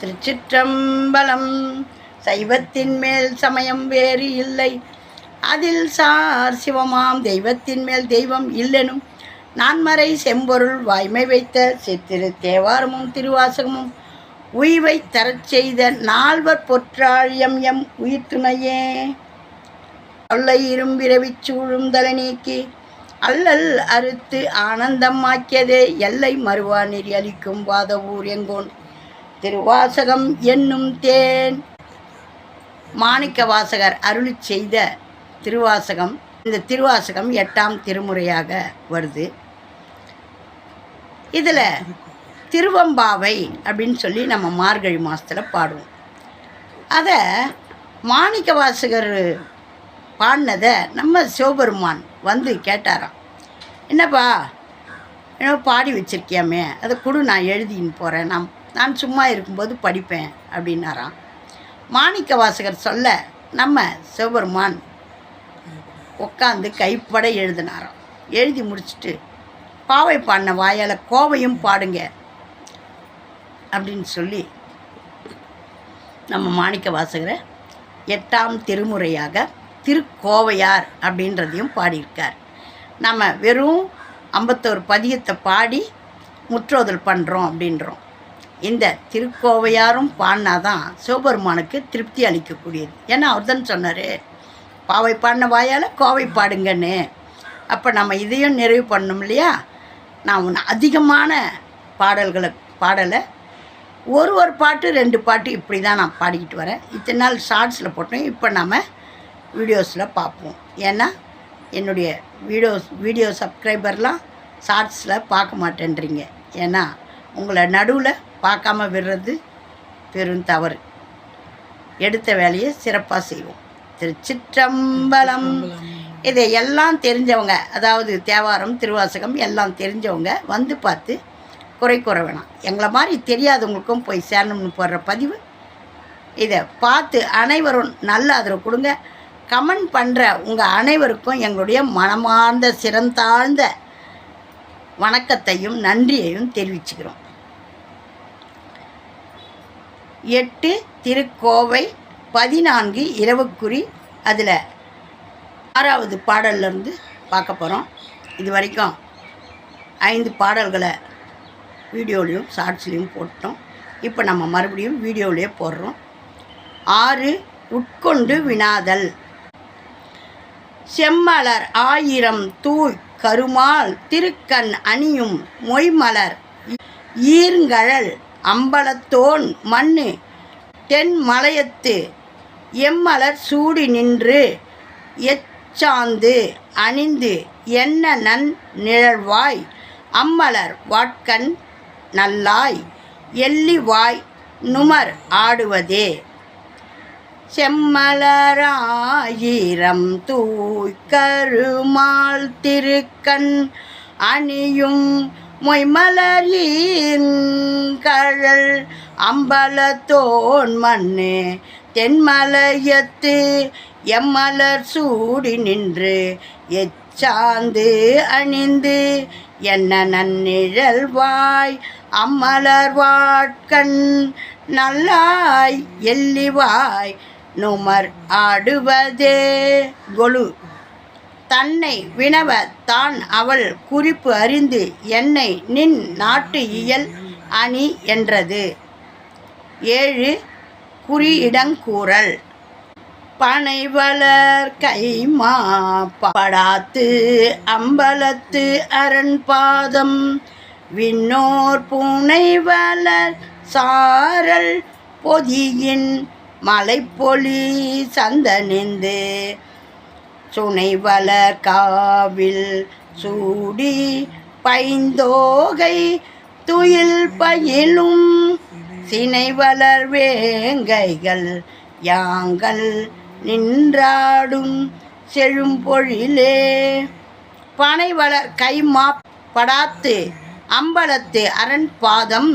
திருச்சிற்றம்பலம். சைவத்தின் மேல் சமயம் வேறு இல்லை. அதில் சார் சிவமாம் தெய்வத்தின் மேல் தெய்வம் இல்லெனும். நான்மறை செம்பொருள் வாய்மை வைத்த சித்திரு தேவாரமும் திருவாசகமும் உய்வை தரச் செய்த நால்வர் பொற்றாழியம் எம் உயிர் துணையே தொல்லை இரும்பிரவி சூழும் தலை நீக்கி அல்லல் அறுத்து ஆனந்தம் ஆக்கியதே எல்லை மறுவா நெறி அளிக்கும் வாத ஊர் எங்கோன். திருவாசகம் என்னும் தேன். மாணிக்க வாசகர் அருளி செய்த திருவாசகம் இந்த திருவாசகம் எட்டாம் திருமுறையாக வருது. இதில் திருவம்பாவை அப்படின்னு சொல்லி நம்ம மார்கழி மாதத்தில் பாடுவோம். அதை மாணிக்க வாசகர் பாடினதை நம்ம சிவபெருமான் வந்து கேட்டாராம். என்னப்பா என்ன பாடி வச்சிருக்கியாமே அதை கொடு நான் எழுதின்னு போகிறேன் நான் நான் சும்மா இருக்கும்போது படிப்பேன் அப்படின்னாராம். மாணிக்க வாசகர் சொல்ல நம்ம சிவபெருமான் உட்காந்து கைப்பட எழுதினாராம். எழுதி முடிச்சுட்டு பாவை பாடின வாயால் கோவையும் பாடுங்க அப்படின்னு சொல்லி நம்ம மாணிக்க வாசகரை எட்டாம் திருமுறையாக திருக்கோவையார் அப்படின்றதையும் பாடியிருக்கார். நம்ம வெறும் ஐம்பத்தோரு பதியத்தை பாடி முற்றோதல் பண்ணுறோம் அப்படின்றோம். இந்த திருக்கோவையாரும் பாடினா தான் சிவபெருமானுக்கு திருப்தி அளிக்கக்கூடியது. ஏன்னா அவர் தான் சொன்னார் பாவை பாடின வாயால் கோவை பாடுங்கன்னு. அப்போ நம்ம இதையும் நிறைவு பண்ணணும் இல்லையா? நான் உன்னை அதிகமான பாடல்களை பாடலை. ஒரு ஒரு பாட்டு ரெண்டு பாட்டு இப்படி தான் நான் பாடிக்கிட்டு வரேன். இத்தனை நாள் ஷார்ட்ஸில் போட்டோம் இப்போ நம்ம வீடியோஸில் பார்ப்போம். ஏன்னா என்னுடைய வீடியோஸ் வீடியோ சப்ஸ்கிரைபர்லாம் ஷார்ட்ஸில் பார்க்க மாட்டேன்றீங்க. ஏன்னா உங்களை நடுவில் பார்க்காம விடுறது பெரும் தவறு. எடுத்த வேலையை சிறப்பாக செய்வோம். திருச்சிற்றம்பலம். இதை எல்லாம் தெரிஞ்சவங்க அதாவது தேவாரம் திருவாசகம் எல்லாம் தெரிஞ்சவங்க வந்து பார்த்து குறை கூற வேணாம். எங்களை மாதிரி தெரியாதவங்களுக்கும் போய் சேரணும்னு போடுற பதிவு. இதை பார்த்து அனைவரும் நல்ல ஆதரவு கொடுங்க. கமெண்ட் பண்ணுற உங்கள் அனைவருக்கும் எங்களுடைய மனமார்ந்த சிறந்தாழ்ந்த வணக்கத்தையும் நன்றியையும் தெரிவிச்சுக்கிறோம். எட்டு திருக்கோவை பதினான்கு இரவுக்குறி அதில் ஆறாவது பாடல்லேருந்து பார்க்க போகிறோம் இது வரைக்கும் ஐந்து பாடல்களை வீடியோலையும் ஷார்ட்ஸ்லேயும் போட்டோம். இப்போ நம்ம மறுபடியும் வீடியோவிலே போடுறோம். ஆறு உட்கொண்டு வினாதல். செம்மலர் ஆயிரம் தூய் கருமால் திருக்கண் அணியும் மொய்மலர் ஈர்ங்கழல் அம்பலத்தோன் மண்ணு தென் மலையத்து எம்மலர் சூடி நின்று எச்சாந்து அணிந்து என்ன நன் நிழல்வாய்? அம்மலர் வாட்கண் நல்லாய் எல்லிவாய் நுமர் ஆடுவதே. செம்மலராயிரம் தூய் கருமால் திருக்கண் அணியும் மொய்மலரின் கழல் அம்பலத்தோன் மண்ணு தென்மலையத்து எம்மலர் சூடி நின்று எச்சாந்து அணிந்து என்ன நன்னிழல்வாய் அம்மலர் வாட்கண் நல்லாய் எல்லிவாய் நுமர் ஆடுவதே. கொலு. தன்னை வினவ தான் அவள் குறிப்பு அறிந்து என்னை நின் நாட்டு இயல் அணி என்றது. ஏழு குறியிடங்கூறல் பனைவளர் கைமா படாத்து அம்பலத்து அரண் பாதம். விண்ணோர் புனைவளர் சாரல் பொதியின் மலைப்பொலி சந்தனிந்து சுனைவளர் காவில் சூடி பைந்தோகை துயில் பயிலும் சினைவளர் வேங்கைகள் யாங்கள் நின்றாடும் செழும்பொழிலே பனைவளர் கைமா படாத்து அம்பலத்து அரண் பாதம்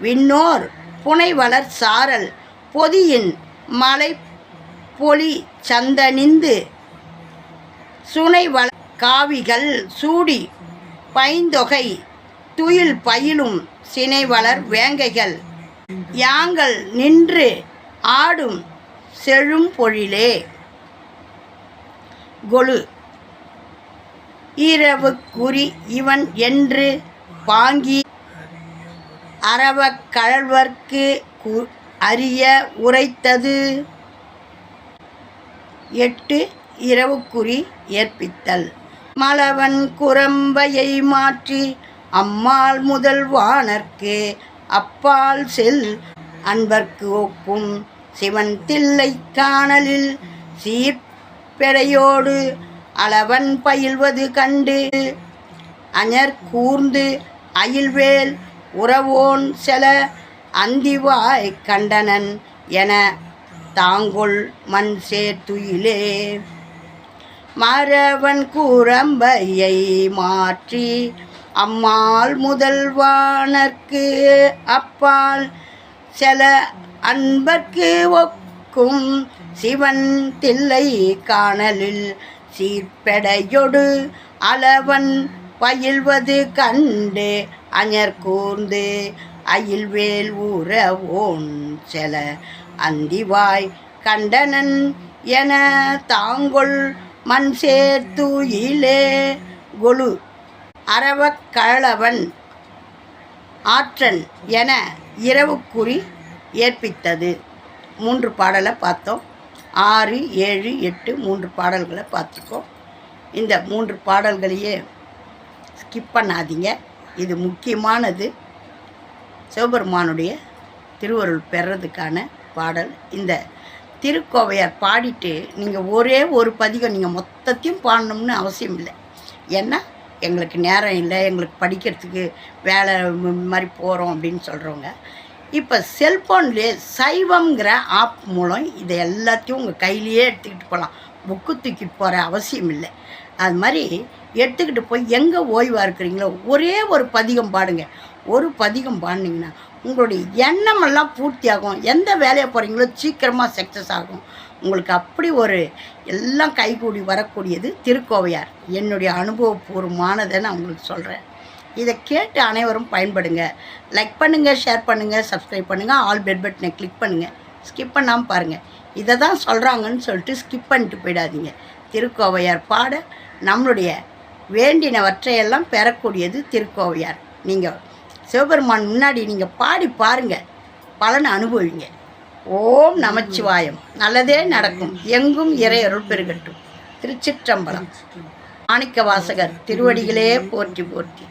விண்ணோர் புனைவளர் சாரல் பொதியின் மலை பொலி சந்தனிந்து சுனைவள காவிகள் சூடி பைந்தொகை துயில் பயிலும் சினைவளர் வேங்கைகள். யாங்கள் நின்று ஆடும் செழும் பொழிலே. கொலு இரவு குறி இவன் என்று பாங்கி அரவக் கழல்வர்க்கு கு- அறிய உரைத்தது. எட்டு இரவுக்குறி ஏற்பித்தல். மலவன் குரம்பையை மாற்றி அம்மாள் முதல்வானர்க்கு அப்பால் செல். அன்பர்க்கு ஒக்கும் சிவன் தில்லை காணலில் சீர்பெடையோடு அளவன் பயில்வது கண்டு. அஞர் கூர்ந்து அயில்வேல் உறவோன் செல அந்திவாய் கண்டனன் என தாங்கொள் மண் சேர்த்துயிலே மறவன் கூறம்பையை மாற்றி அம்மாள் முதல்வானர்க்கு அப்பால் செல அன்பர்க்கு ஒக்கும் சிவன் தில்லை காணலில் சீர்பெடையொடு அளவன் பயில்வது கண்டு அஞர் கூர்ந்து அயில்வேல் ஊரவோன் செல அந்திவாய் கண்டனன் என தாங்கொள் மண் சேர்த்துயிலே கொலு. அரவக் கழவன் ஆற்றன் என இரவுக்குறி ஏற்பித்தது. மூன்று பாடலை பார்த்தோம் ஆறு ஏழு எட்டு மூன்று பாடல்களை பார்த்துருக்கோம் இந்த மூன்று பாடல்களையே ஸ்கிப் பண்ணாதீங்க. இது முக்கியமானது. சிவபெருமானுடைய திருவருள் பெறதுக்கான பாடல். இந்த திருக்கோவையார் பாடிட்டு நீங்கள் ஒரே ஒரு பதிகம் நீங்கள் மொத்தத்தையும் பாடணும்னு அவசியம் இல்லை. ஏன்னா எங்களுக்கு நேரம் இல்லை எங்களுக்கு படிக்கிறதுக்கு வேலை மாதிரி போகிறோம் அப்படின்னு சொல்கிறவங்க இப்போ செல்ஃபோன்லேயே சைவம்ங்கிற ஆப் மூலம் இதை எல்லாத்தையும் உங்கள் கையிலேயே எடுத்துக்கிட்டு போகலாம் புக்கு தூக்கிட்டு போகிற அவசியம் இல்லை. அது மாதிரி எடுத்துக்கிட்டு போய் எங்கே ஓய்வாக இருக்கிறீங்களோ ஒரே ஒரு பதிகம் பாடுங்க. ஒரு பதிகம் பாடினீங்கன்னா உங்களுடைய எண்ணமெல்லாம் பூர்த்தியாகும். எந்த வேலையை போகிறீங்களோ சீக்கிரமாக சக்ஸஸ் ஆகும். உங்களுக்கு அப்படி ஒரு எல்லாம் கைகூடி வரக்கூடியது திருக்கோவையார். என்னுடைய அனுபவபூர்வமானதை நான் உங்களுக்கு சொல்கிறேன் இதை கேட்டு அனைவரும் பயன்படுங்க. லைக் பண்ணுங்கள் ஷேர் பண்ணுங்கள் சப்ஸ்கிரைப் பண்ணுங்கள் ஆல் பெட் பட்டனை கிளிக் பண்ணுங்கள் ஸ்கிப் பண்ணாமல் பாருங்கள் இதை தான் சொல்கிறாங்கன்னு சொல்லிட்டு ஸ்கிப் பண்ணிட்டு போயிடாதீங்க. திருக்கோவையார் பாட நம்மளுடைய வேண்டினவற்றையெல்லாம் பெறக்கூடியது திருக்கோவையார். நீங்கள் சிவபெருமான் முன்னாடி நீங்கள் பாடி பாருங்கள் பலனை அனுபவிங்க. ஓம் நமச்சிவாயம். நல்லதே நடக்கும். எங்கும் இறையருள் பெருகட்டும். திருச்சிற்றம்பலம். மாணிக்க வாசகர் திருவடிகளே போற்றி போற்றி.